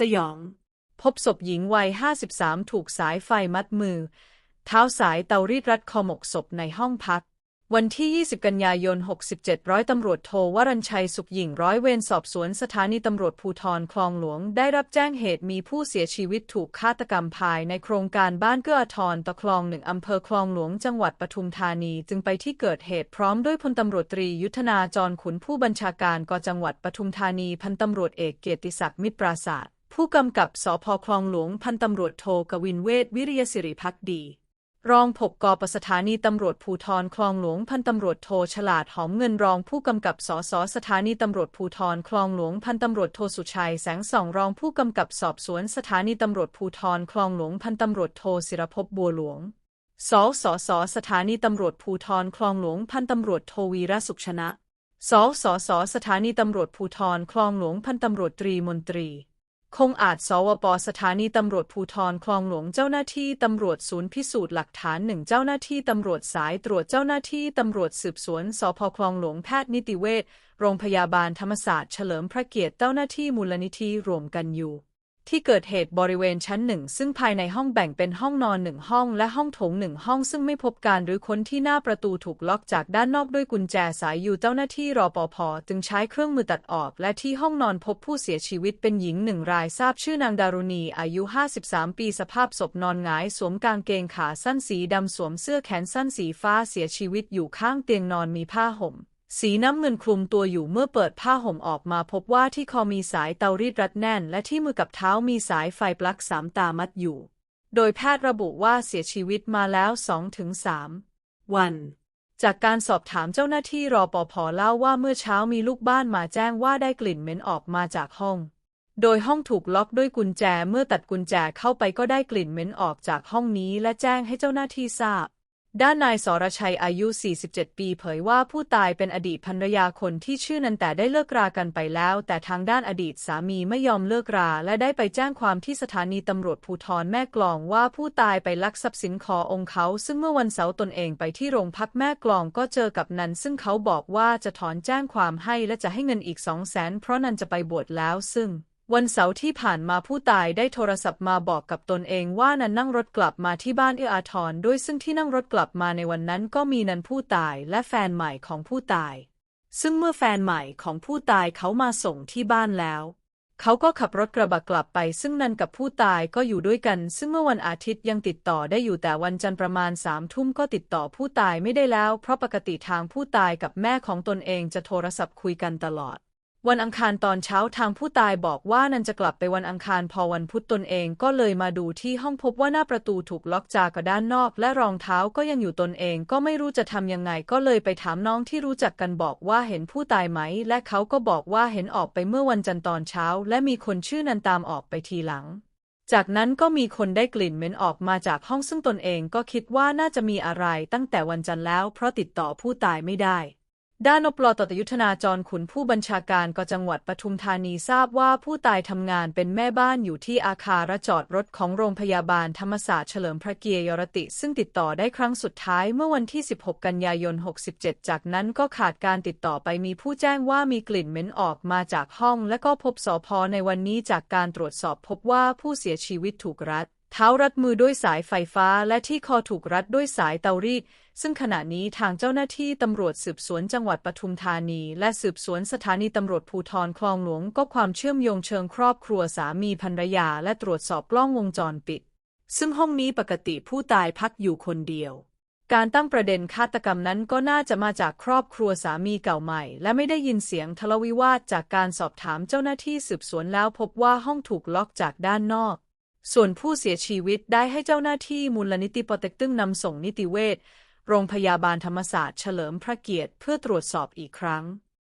สยอง พบศพหญิงวัย 53 ถูกสายไฟมัดมือ เท้าสายเตารีดรัดคอหมกศพในห้องพัก วันที่ 20 กันยายน 67 ร้อยตำรวจโทวรัญชัยสุขหญิงร้อยเวรสอบสวนสถานีตำรวจภูธรคลองหลวง ได้รับแจ้งเหตุมีผู้เสียชีวิตถูกฆาตกรรมภายในโครงการบ้านเกื้ออทรตะคลองหนึ่งอำเภอคลองหลวงจังหวัดปทุมธานีจึงไปที่เกิดเหตุพร้อมด้วยพลตำรวจตรียุทธนาจรขุนผู้บัญชาการกจังหวัดปทุมธานีพันตำรวจเอกเกียรติศักดิ์มิตรปราศาสตร์ ผู้กำกับสพคลองหลวงพันตำรวจโทกวินเวศวิริยสิริพักดี รองผบกปสถานีตำรวจภูธรคลองหลวงพันตำรวจโทฉลาดหอมเงินรองผู้กำกับสสสถานีตำรวจภูธรคลองหลวงพันตำรวจโทสุชัยแสงส่องรองผู้กำกับสอบสวนสถานีตำรวจภูธรคลองหลวงพันตำรวจโทศิรภพบัวหลวงสสสสถานีตำรวจภูธรคลองหลวงพันตำรวจโทวีระสุขชนะสสสสถานีตำรวจภูธรคลองหลวงพันตำรวจตรีมนตรี คงอาจ สวป สถานีตำรวจภูทรคลองหลวง เจ้าหน้าที่ตำรวจศูนย์พิสูจน์หลักฐานหนึ่งเจ้าหน้าที่ตำรวจสายตรวจเจ้าหน้าที่ตำรวจสืบสวนสพคลองหลวงแพทย์นิติเวชโรงพยาบาลธรรมศาสตร์เฉลิมพระเกียรติเจ้าหน้าที่มูลนิธิรวมกันอยู่ ที่เกิดเหตุบริเวณชั้นหนึ่งซึ่งภายในห้องแบ่งเป็นห้องนอนหนึ่งห้องและห้องโถงหนึ่งห้องซึ่งไม่พบการหรือค้นที่หน้าประตูถูกล็อกจากด้านนอกด้วยกุญแจสายอยู่เจ้าหน้าที่รอปภจึงใช้เครื่องมือตัดออก และที่ห้องนอนพบผู้เสียชีวิตเป็นหญิงหนึ่งรายทราบชื่อนางดารุณีอายุ 53 ปีสภาพศพนอนหงายสวมกางเกงขาสั้นสีดำสวมเสื้อแขนสั้นสีฟ้าเสียชีวิตอยู่ข้างเตียงนอนมีผ้าห่ม สีน้ำเงินคลุมตัวอยู่เมื่อเปิดผ้าห่มออกมาพบว่าที่คอมีสายเตารีดรัดแน่น และที่มือกับเท้ามีสายไฟปลั๊กสามตามัดอยู่ โดยแพทย์ระบุว่าเสียชีวิตมาแล้ว 2-3 วัน จากการสอบถามเจ้าหน้าที่รอปภเล่าว่าเมื่อเช้ามีลูกบ้านมาแจ้งว่าได้กลิ่นเหม็นออกมาจากห้อง โดยห้องถูกล็อกด้วยกุญแจเมื่อตัดกุญแจเข้าไปก็ได้กลิ่นเหม็นออกจากห้องนี้ และแจ้งให้เจ้าหน้าที่ทราบ ด้านนายสรชัยอายุ 47 ปี เผยว่าผู้ตายเป็นอดีตภรรยาคนที่ชื่อนันแต่ได้เลิกรากันไปแล้ว แต่ทางด้านอดีตสามีไม่ยอมเลิกรา และได้ไปแจ้งความที่สถานีตำรวจภูธรแม่กลองว่าผู้ตายไปลักทรัพย์สินคอองค์เขา ซึ่งเมื่อวันเสาร์ตนเองไปที่โรงพักแม่กลองก็เจอกับนันซึ่งเขาบอกว่าจะถอนแจ้งความให้และจะให้เงินอีกสองแสนเพราะนันจะไปบวชแล้วซึ่ง วันเสาร์ที่ผ่านมาผู้ตายได้โทรศัพท์มาบอกกับตนเองว่านันนั่งรถกลับมาที่บ้านเอื้ออาทรด้วยซึ่งที่นั่งรถกลับมาในวันนั้นก็มีนันผู้ตายและแฟนใหม่ของผู้ตาย ซึ่งเมื่อแฟนใหม่ของผู้ตายเขามาส่งที่บ้านแล้ว เขาก็ขับรถกระบะกลับไป ซึ่งนันกับผู้ตายก็อยู่ด้วยกัน ซึ่งเมื่อวันอาทิตย์ยังติดต่อได้อยู่แต่วันจันทร์ประมาณสามทุ่มก็ติดต่อผู้ตายไม่ได้แล้ว เพราะปกติทางผู้ตายกับแม่ของตนเองจะโทรศัพท์คุยกันตลอด วันอังคารตอนเช้าทางผู้ตายบอกว่านันจะกลับไปวันอังคารพอวันพุธตนเองก็เลยมาดูที่ห้องพบว่าหน้าประตูถูกล็อกจากด้านนอก และรองเท้าก็ยังอยู่ตนเองก็ไม่รู้จะทำยังไงก็เลยไปถามน้องที่รู้จักกันบอกว่าเห็นผู้ตายไหม และเขาก็บอกว่าเห็นออกไปเมื่อวันจันทร์ตอนเช้า และมีคนชื่อนันตามออกไปทีหลัง จากนั้นก็มีคนได้กลิ่นเหม็นออกมาจากห้องซึ่งตนเองก็คิดว่าน่าจะมีอะไรตั้งแต่วันจันทร์แล้ว เพราะติดต่อผู้ตายไม่ได้ ด้านนปลตตยุทธนาจรขุนผู้บัญชาการกจังหวัดปทุมธานีทราบว่าผู้ตายทำงานเป็นแม่บ้านอยู่ที่อาคารจอดรถของโรงพยาบาลธรรมศาสตร์เฉลิมพระเกียรติซึ่งติดต่อได้ครั้งสุดท้ายเมื่อวันที่ 16 กันยายน 67 จากนั้นก็ขาดการติดต่อไปมีผู้แจ้งว่ามีกลิ่นเหม็นออกมาจากห้อง และก็พบสอพในวันนี้จากการตรวจสอบพบว่าผู้เสียชีวิตถูกรัดเท้ารัดมือด้วยสายไฟฟ้าและที่คอถูกรัดด้วยสายเตารีด ซึ่งขณะนี้ทางเจ้าหน้าที่ตำรวจสืบสวนจังหวัดปทุมธานี และสืบสวนสถานีตำรวจภูธรคลองหลวงก็ความเชื่อมโยงเชิงครอบครัวสามีภรรยาและตรวจสอบกล้องวงจรปิด ซึ่งห้องนี้ปกติผู้ตายพักอยู่คนเดียว การตั้งประเด็นฆาตกรรมนั้นก็น่าจะมาจากครอบครัวสามีเก่าใหม่ และไม่ได้ยินเสียงทะเลาวิวาทจากการสอบถามเจ้าหน้าที่สืบสวนแล้วพบว่าห้องถูกล็อกจากด้านนอกส่วนผู้เสียชีวิตได้ให้เจ้าหน้าที่มูลนิธิปอเต็กตึ้งนำส่งนิติเวช โรงพยาบาลธรรมศาสตร์เฉลิมพระเกียรติเพื่อตรวจสอบอีกครั้ง